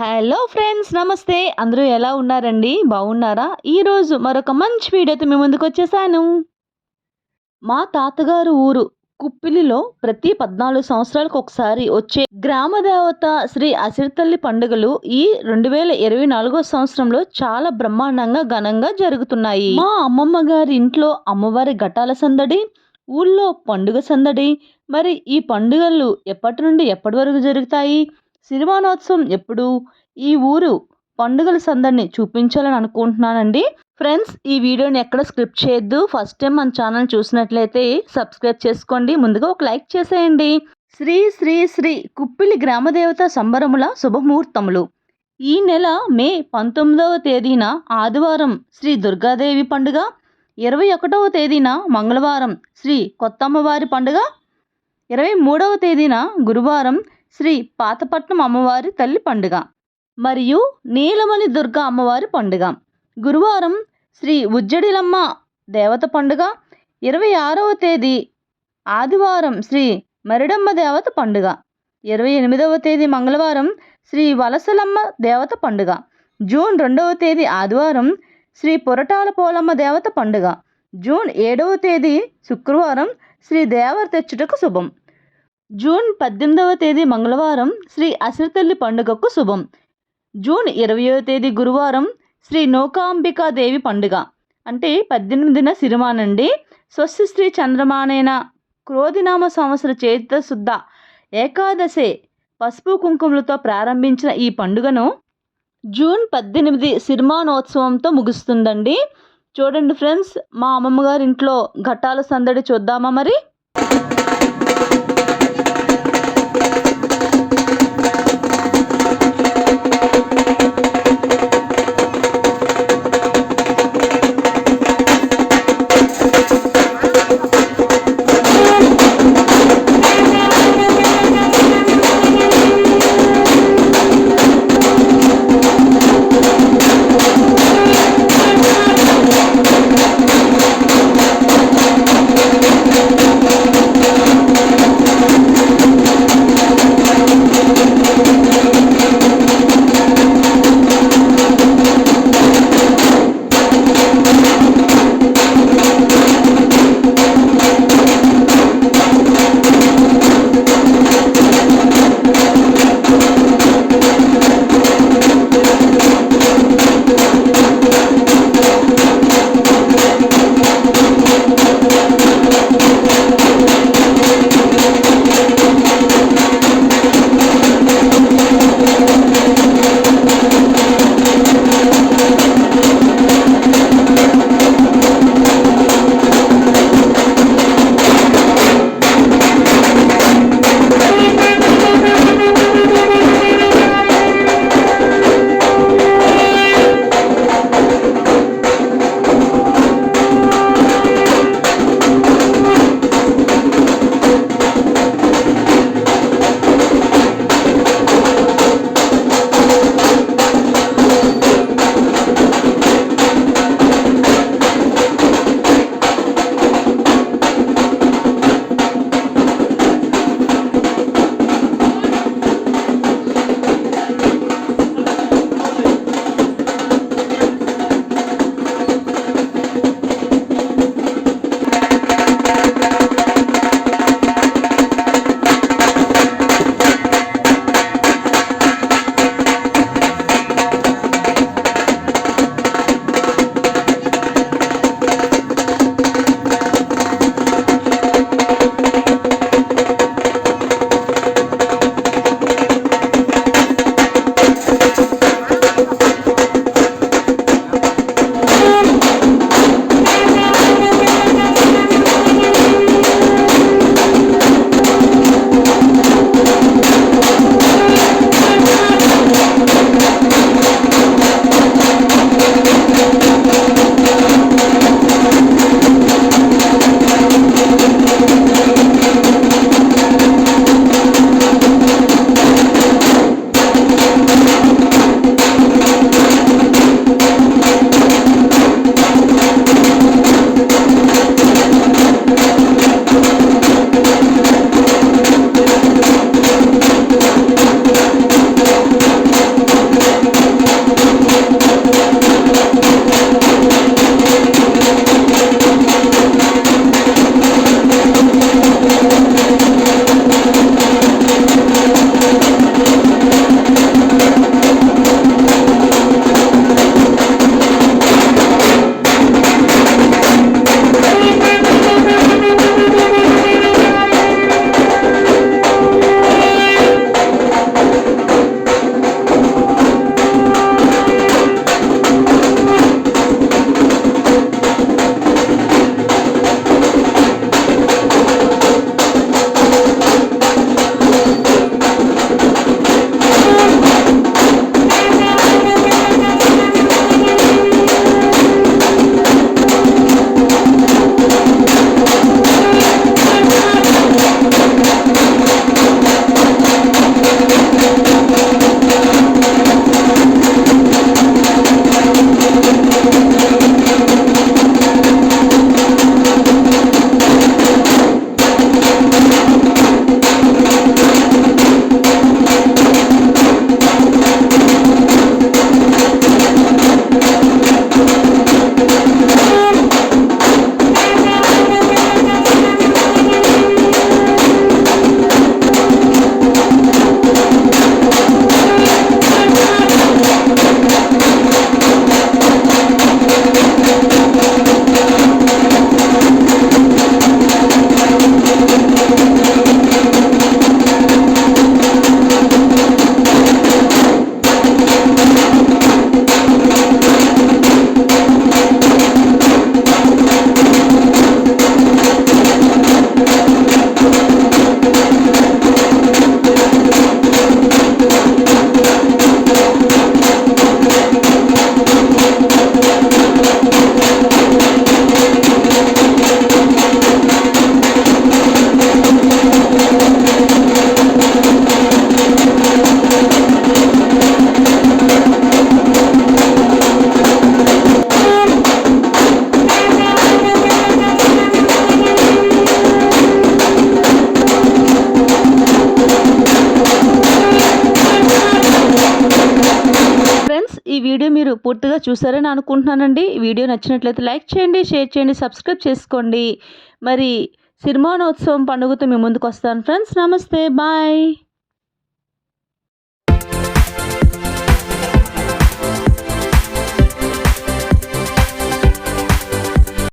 Hello friends నమస్తే. అందరూ ఎలా ఉన్నారండి? బాగున్నారా? ఈరోజు మరొక మంచి వీడియోతో మీ ముందుకు వచ్చేసాను. మా తాతగారు ఊరు కుప్పిలిలో ప్రతి పద్నాలుగు సంవత్సరాలకు ఒకసారి వచ్చే గ్రామదేవత శ్రీ అసిరితల్లి పండుగలు ఈ రెండు వేల ఇరవై నాలుగో సంవత్సరంలో చాలా బ్రహ్మాండంగా ఘనంగా జరుగుతున్నాయి. మా అమ్మమ్మ గారి ఇంట్లో అమ్మవారి ఘటాల సందడి ఊళ్ళో పండుగ సందడి మరి ఈ పండుగలు ఎప్పటి నుండి ఎప్పటి వరకు జరుగుతాయి? సిరిమానోత్సవం ఎప్పుడు? ఈ ఊరు పండుగల సందడిని చూపించాలని అనుకుంటున్నానండి. ఫ్రెండ్స్ ఈ వీడియోని ఎక్కడ స్క్రిప్ట్ చేయొద్దు. ఫస్ట్ టైం మన ఛానల్ చూసినట్లయితే సబ్స్క్రైబ్ చేసుకోండి. ముందుగా ఒక లైక్ చేసేయండి. శ్రీ శ్రీ శ్రీ కుప్పిలి గ్రామదేవత సంబరముల శుభముహూర్తములు. ఈ నెల మే పంతొమ్మిదవ తేదీన ఆదివారం శ్రీ దుర్గాదేవి పండుగ. ఇరవై ఒకటవ తేదీన మంగళవారం శ్రీ కొత్తమ్మవారి పండుగ. ఇరవై మూడవ తేదీన గురువారం శ్రీ పాతపట్నం అమ్మవారి తల్లి పండుగ మరియు నీలమణి దుర్గ అమ్మవారి పండుగ. గురువారం శ్రీ ఉజ్జడిలమ్మ దేవత పండుగ. ఇరవై ఆరవ తేదీ ఆదివారం శ్రీ మరిడమ్మ దేవత పండుగ. ఇరవై ఎనిమిదవ తేదీ మంగళవారం శ్రీ వలసలమ్మ దేవత పండుగ. జూన్ రెండవ తేదీ ఆదివారం శ్రీ పొరటాల పోలమ్మ దేవత పండుగ. జూన్ ఏడవ తేదీ శుక్రవారం శ్రీ దేవర తెచ్చుటకు శుభం. జూన్ పద్దెనిమిదవ తేదీ మంగళవారం శ్రీ అసిరితల్లి పండుగకు శుభం. జూన్ ఇరవయో తేదీ గురువారం శ్రీ నౌకాంబికా దేవి పండుగ. అంటే పద్దెనిమిదిన సిరిమానండి. స్వస్తి శ్రీ చంద్రమానేన క్రోధినామ సంవత్సర చైత్ర శుద్ధ ఏకాదశే పసుపు కుంకుమలతో ప్రారంభించిన ఈ పండుగను జూన్ పద్దెనిమిది సిరిమానోత్సవంతో ముగుస్తుందండి. చూడండి ఫ్రెండ్స్ మా అమ్మమ్మగారింట్లో ఘట్టాల సందడి చూద్దామా మరి? వీడియో మీరు పూర్తిగా చూసారని అనుకుంటున్నానండి. వీడియో నచ్చినట్లయితే లైక్ చేయండి షేర్ చేయండి సబ్స్క్రైబ్ చేసుకోండి. మరి సిరిమానోత్సవం పండుగతో మీ ముందుకు వస్తాను ఫ్రెండ్స్. నమస్తే. బాయ్.